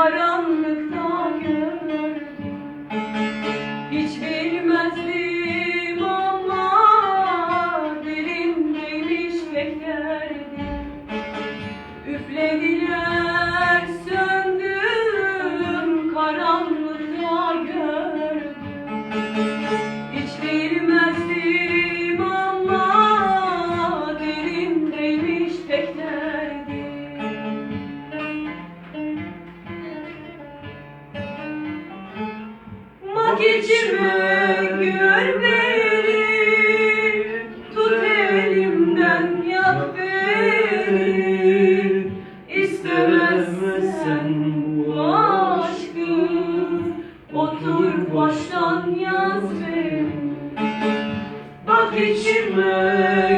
namorando. Mak içime gör beni, tut elimden yak beni. Bu aşkı, otur baştan yaz beni. Bak içime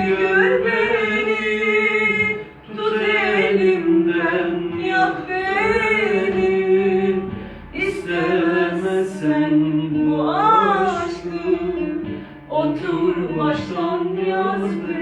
gör baştan yaz beni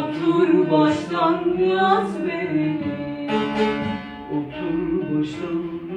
Otur baştan yaz beni. Otur baştan